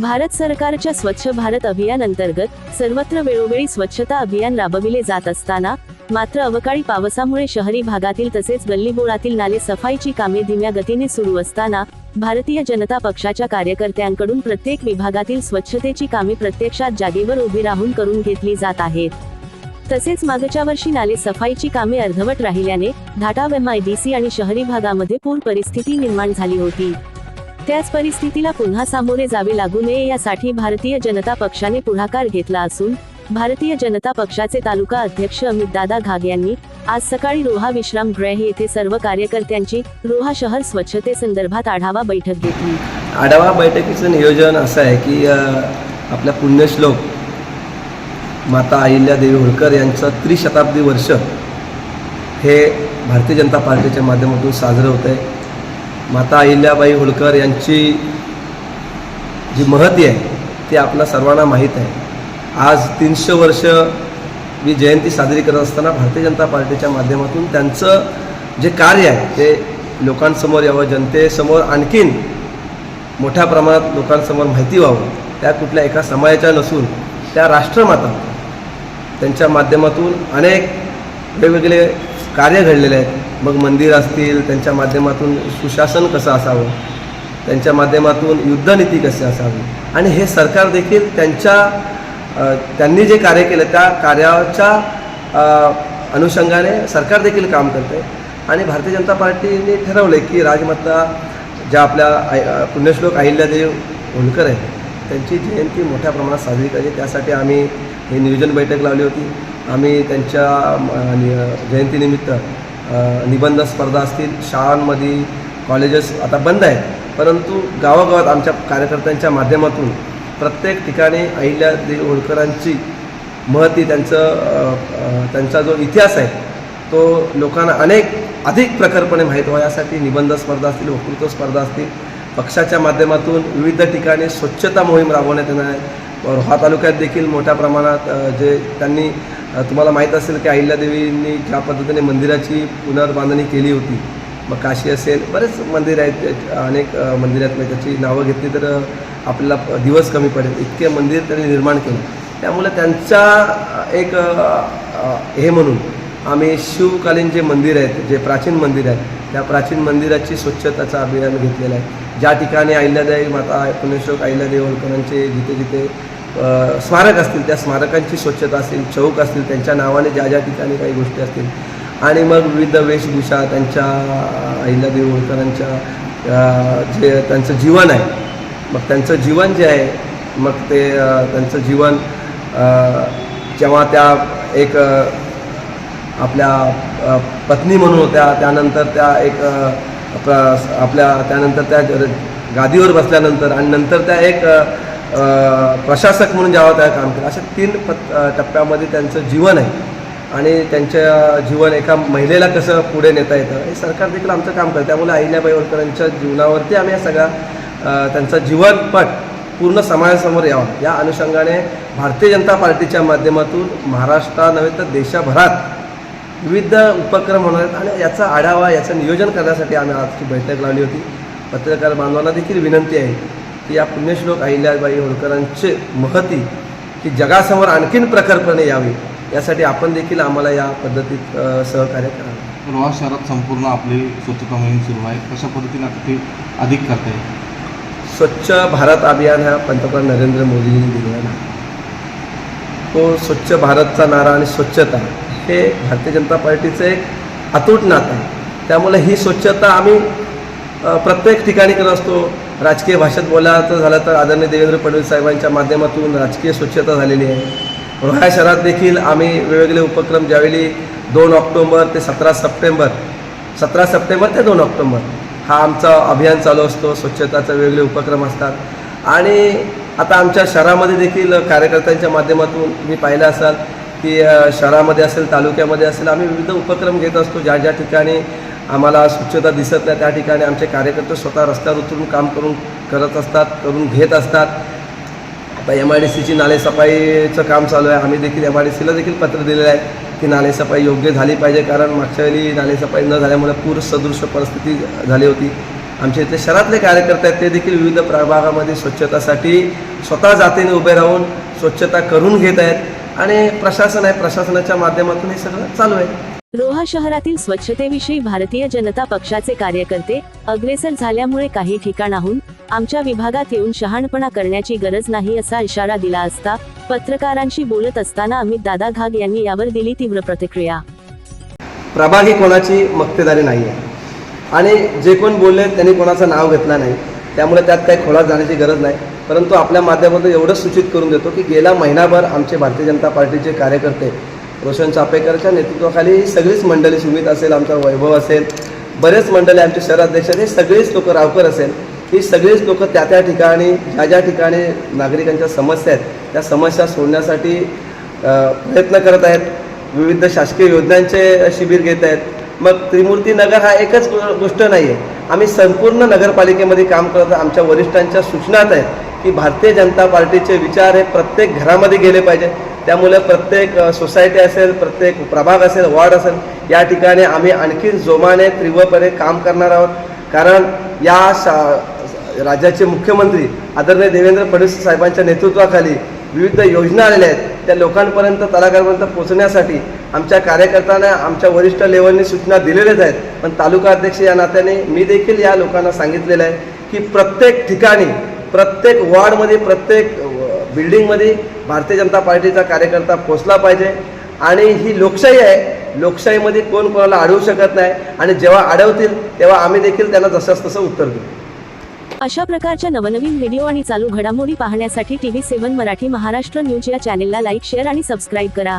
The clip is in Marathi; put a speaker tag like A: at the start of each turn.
A: भारत सरकारच्या स्वच्छ भारत अभियान अंतर्गत सर्वत्र वेळोवेळी स्वच्छता अभियान राबविले जात असताना मात्र अवकाळी पावसामुळे शहरी भागातील तसेच गल्लीबोळातील नाले सफाईची कामे धीम्या गतीने सुरू असताना भारतीय जनता पक्षाच्या कार्यकर्त्यांकडून प्रत्येक विभागातील स्वच्छतेची कामे प्रत्यक्षात जागेवर उभी राहून करून घेतली जात आहेत. तसेच मागच्या वर्षी नाले सफाईची कामे अर्धवट राहिल्याने धाटा एमआयडीसी आणि शहरी भागामध्ये पूर परिस्थिती निर्माण झाली होती. त्याच परिस्थितीला पुन्हा सामोरे जावे लागू नये यासाठी भारतीय जनता पक्षाने पुढाकार घेतला असून भारतीय जनता पक्षाचे तालुका अध्यक्ष अमित दादा घाग यांनी आज सकाळी रोहा विश्राम गृह येथे सर्व कार्यकर्त्यांची रोहा शहर स्वच्छतेसंदर्भात आढावा बैठक घेतली.
B: आढावा बैठकीचं नियोजन असं आहे की अ, आपल्या पुण्यश्लोक माता अहिल्या देवी होळकर यांचं त्रिशताब्दी वर्ष हे भारतीय जनता पार्टीच्या माध्यमातून साजरं होत आहे माता अहिल्याबाई होळकर यांची जी महती आहे ती आपल्या सर्वांना माहीत आहे. आज तीनशे वर्ष मी जयंती साजरी करत असताना भारतीय जनता पार्टीच्या माध्यमातून त्यांचं जे कार्य आहे ते लोकांसमोर यावं जनतेसमोर आणखीन मोठ्या प्रमाणात लोकांसमोर माहिती व्हावं त्या कुठल्या एका समाजाच्या नसून त्या राष्ट्रमाता त्यांच्या माध्यमातून अनेक वेगवेगळे कार्य घडलेले आहेत. मग मंदिर असतील त्यांच्या माध्यमातून सुशासन कसं असावं? त्यांच्या माध्यमातून युद्धनीती कशी असावी? आणि हे सरकार देखील त्यांच्या त्यांनी जे कार्य केलं त्या कार्याच्या अनुषंगाने सरकार देखील काम करते आणि भारतीय जनता पार्टीने ठरवलं की राजमाता ज्या आपल्या पुण्यश्लोक अहिल्यादेव होळकर आहेत त्यांची जयंती मोठ्या प्रमाणात साजरी करायची. त्यासाठी आम्ही हे नियोजन बैठक लावली होती. आम्ही त्यांच्या जयंतीनिमित्त निबंध स्पर्धा असतील शाळांमध्ये कॉलेजेस आता बंद आहेत. परंतु गावागावात आमच्या कार्यकर्त्यांच्या माध्यमातून प्रत्येक ठिकाणी अहिल्या देव होळकरांची महती त्यांचं त्यांचा जो इतिहास आहे तो लोकांना अनेक अधिक प्रखरपणे माहीत व्हावा. यासाठी निबंध स्पर्धा असतील वक्तृत्व स्पर्धा असतील पक्षाच्या माध्यमातून विविध ठिकाणी स्वच्छता मोहीम राबवण्यात येणार आहे. रोहा तालुक्यात देखील मोठ्या प्रमाणात जे त्यांनी तुम्हाला माहीत असेल की अहिल्यादेवींनी ज्या पद्धतीने मंदिराची पुनर्बांधणी केली होती मग काशी असेल बरेच मंदिर आहेत अनेक मंदिरात मंदिर त्याची नावं घेतली तर आपल्याला दिवस कमी पडेल इतके मंदिर त्यांनी निर्माण केलं. त्यामुळे त्यांचा एक हे म्हणून आम्ही शिवकालीन जे मंदिर आहेत जे प्राचीन मंदिर आहेत त्या प्राचीन मंदिराची स्वच्छताचा अभियान घेतलेला आहे. ज्या ठिकाणी अहिल्यादेवी माता पुण्यश्लोक अहिल्यादेवी होळकरांचे जिथे जिथे स्मारक असतील त्या स्मारकांची स्वच्छता असतील चौक असतील त्यांच्या नावाने ज्या ज्या ठिकाणी काही गोष्टी असतील. आणि मग विविध वेशभूषा त्यांच्या अहिल्यादेवी होळकरांच्या जे त्यांचं जीवन आहे. मग त्यांचं जीवन जे आहे मग ते त्यांचं जीवन जेव्हा त्या एक आपल्या पत्नी म्हणून होत्या त्यानंतर त्या एक आपल्या त्यानंतर त्या गादीवर बसल्यानंतर आणि नंतर त्या एक प्रशासक म्हणून जेव्हा त्या काम केलं. अशा तीन प टप्प्यामध्ये त्यांचं जीवन आहे. आणि त्यांच्या जीवन एका महिलेला कसं पुढे नेता येतं हे सरकार देखील आमचं काम करतं. त्यामुळे अहिल्याबाई होळकरांच्या जीवनावरती आम्ही या सगळ्या त्यांचा जीवनपट पूर्ण समाजासमोर यावा. या अनुषंगाने भारतीय जनता पार्टीच्या माध्यमातून महाराष्ट्रा नव्हे तर देशभरात विविध उपक्रम होणार आहेत आणि याचा आढावा याचं नियोजन करण्यासाठी आम्ही आजची बैठक लावली होती. पत्रकार बांधवांना देखील विनंती आहे. की या पुण्यश्लोक अहिल्याबाई होळकरांचे महती ही जगासमोर आणखीन प्रखरपणे यावी यासाठी आपण देखील आम्हाला या पद्धतीत सहकार्य करावं.
C: रोहा शहरात संपूर्ण आपली स्वच्छता मोहीम सुरू आहे. कशा पद्धतीने ते अधिक करता येईल?
B: स्वच्छ भारत अभियान हा पंतप्रधान नरेंद्र मोदींनी दिलेला. तो स्वच्छ भारतचा नारा आणि स्वच्छता हे भारतीय जनता पार्टीचं एक अतूट नातं आहे. त्यामुळे ही स्वच्छता आम्ही प्रत्येक ठिकाणी करत असतो. राजकीय भाषेत बोलायचं झालं तर आदरणीय देवेंद्र फडणवीस साहेबांच्या माध्यमातून राजकीय स्वच्छता झालेली आहे. रोहा शहरात देखील आम्ही वेगवेगळे उपक्रम ज्यावेळी दोन ऑक्टोंबर ते सतरा सप्टेंबर सतरा सप्टेंबर ते दोन ऑक्टोंबर हा आमचा अभियान चालू असतो. स्वच्छताचा वेगवेगळे उपक्रम असतात. आणि आता आमच्या शहरामध्ये देखील कार्यकर्त्यांच्या माध्यमातून तुम्ही पाहिलं असाल की शहरामध्ये असेल तालुक्यामध्ये असेल आम्ही विविध उपक्रम घेत असतो. ज्या ज्या ठिकाणी आम्हाला स्वच्छता दिसत नाही त्या ठिकाणी. आमचे कार्यकर्ते स्वतः रस्त्यावर उतरून काम करून करत असतात करून घेत असतात. आता एम आय डी सीची नालेसफाईचं काम चालू आहे. आम्ही देखील एम आय डी सीला देखील पत्र दिलेलं आहे की नालेसफाई योग्य झाली पाहिजे कारण मागच्या वेळी नालेसफाई न झाल्यामुळे पूरसदृश परिस्थिती झाली होती. आमच्या इथले शहरातले कार्यकर्ते आहेत ते देखील विविध प्रभागामध्ये स्वच्छतासाठी स्वतः जातीने उभे राहून स्वच्छता करून घेत आहेत. आणि प्रशासन आहे प्रशासनाच्या माध्यमातून हे सगळं चालू आहे.
A: रोहा शहरातील स्वच्छतेविषयी भारतीय जनता पक्षाचे कार्यकर्ते अग्रेसर झाल्यामुळे काही ठिकाणाहून आमच्या विभागात येऊन शहाणपणा करण्याची गरज नाही असा इशारा दिला असता पत्रकारांशी बोलत असताना अमित दादा घाग यांनी यावर दिली तीव्र प्रतिक्रिया.
B: प्रभागी कोणाची मक्तेदारी नाही आहे आणि जे कोण बोलले त्यांनी कोणाचं नाव घेतलं नाही. त्यामुळे त्यात काही खोळात जाण्याची गरज नाही. परंतु आपल्या माध्यमातून एवढं सूचित करून देतो की गेला महिनाभर आमचे भारतीय जनता पार्टीचे कार्यकर्ते रोशन चापेकरच्या नेतृत्वाखाली ही सगळीच मंडळी सुमित असेल आमचा वैभव असेल बरेच मंडळी आमचे शहराध्यक्ष हे सगळीच लोक रावकर असेल. ही सगळीच लोक त्या त्या ठिकाणी ज्या ज्या ठिकाणी नागरिकांच्या समस्या आहेत त्या समस्या सोडण्यासाठी प्रयत्न करत आहेत. विविध शासकीय योजनांचे शिबिर घेत आहेत. मग त्रिमूर्ती नगर हा एकच गोष्ट नाही आहे आम्ही संपूर्ण नगरपालिकेमध्ये काम करत आमच्या वरिष्ठांच्या सूचनात आहेत की भारतीय जनता पार्टीचे विचार हे प्रत्येक घरामध्ये गेले पाहिजे. त्यामुळे प्रत्येक सोसायटी असेल प्रत्येक प्रभाग असेल वॉर्ड असेल या ठिकाणी आम्ही आणखी जोमाने तीव्रपणे काम करणार आहोत. कारण या शा राज्याचे मुख्यमंत्री आदरणीय देवेंद्र फडणवीस साहेबांच्या नेतृत्वाखाली विविध योजना आलेल्या आहेत. त्या लोकांपर्यंत तलाकारपर्यंत पोहोचण्यासाठी आमच्या कार्यकर्त्यांना आमच्या वरिष्ठ लेवलनी सूचना दिलेल्याच आहेत. पण तालुका अध्यक्ष या नात्याने मी देखील या लोकांना सांगितलेलं आहे की प्रत्येक ठिकाणी प्रत्येक वॉर्डमध्ये प्रत्येक बिल्डिंगमध्ये भारतीय जनता पार्टीचा कार्यकर्ता पोचला पाहिजे. आणि ही लोकशाही आहे. लोकशाहीमध्ये कोण कोणाला अडवू शकत नाही. आणि जेव्हा अडवतील तेव्हा आम्ही देखील त्यांना जसंच तसं उत्तर देऊ.
A: अशा प्रकारच्या नवनवीन व्हिडिओ आणि चालू घडामोडी पाहण्यासाठी TV seven Marathi Maharashtra news या चॅनेलला लाईक शेअर आणि सबस्क्राईब करा.